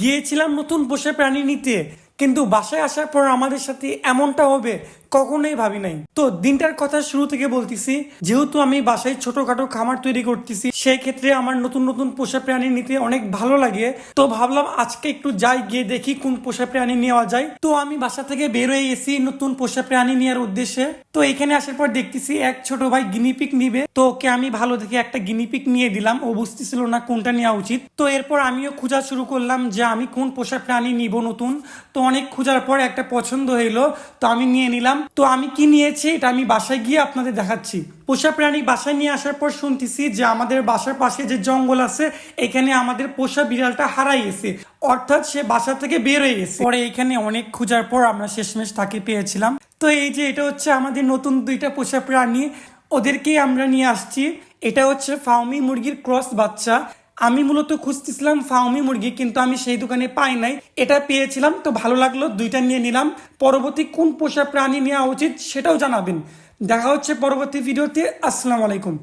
গিয়েছিলাম নতুন বসে প্রাণী নিতে। কিন্তু বাসায় আসার পর আমাদের সাথে এমনটা হবে কখনোই ভাবি নাই। তো দিনটার কথা শুরু থেকে বলতেছি, যেহেতু আমি বাসায় ছোটখাটো খামার তৈরি করতেছি, সেই ক্ষেত্রে আমার নতুন নতুন পোষা প্রাণী নিতে অনেক ভালো লাগে। তো ভাবলাম আজকে একটু যাই, গিয়ে দেখি কোন পোষা প্রাণী নেওয়া যায়। তো আমি বাসা থেকে বের হয়ে গেছি নতুন পোষা প্রাণী নেওয়ার উদ্দেশ্যে। তো এখানে আসার পর দেখতেছি এক ছোট ভাই গিনিপিক নিবে। তো ওকে আমি ভালো দেখে একটা গিনিপিক নিয়ে দিলাম। ও বুঝতেছিল না কোনটা নেওয়া উচিত। তো এরপর আমিও খোঁজা শুরু করলাম যে আমি কোন পোষা প্রাণী নিব নতুন। তো অনেক খোঁজার পর একটা পছন্দ হইল। তো আমি নিয়ে নিলাম। তো আমি কি নিয়েছি এটা আমি বাসায় গিয়ে আপনাদের দেখাচ্ছি। পোষা প্রাণী বাসায় নিয়ে আসার পর শুনতেছি যে আমাদের বাসার পাশে যে জঙ্গল আছে, এখানে আমাদের পোষা বিড়ালটা হারাই গেছে অর্থাৎ সে বাসা থেকে বের হয়ে গেছে। পরে এখানে অনেক খোঁজার পর আমরা শেষমেশ তাকে পেয়েছিলাম। তো এই যে এটা হচ্ছে আমাদের নতুন দুইটা পোষা প্রাণী, ওদেরকেই আমরা নিয়ে আসছি। এটা হচ্ছে ফাউমি মুরগির ক্রস বাচ্চা। আমি মূলত খুঁজতেছিলাম ফাউমি মুরগি, কিন্তু আমি সেই দোকানে পাই নাই। এটা পেয়েছিলাম, তো ভালো লাগল, দুইটা নিয়ে নিলাম। পরবর্তী কোন পোষা প্রাণী নেওয়া উচিত সেটাও জানাবেন। দেখা হচ্ছে পরবর্তী ভিডিওতে, আসসালামু আলাইকুম।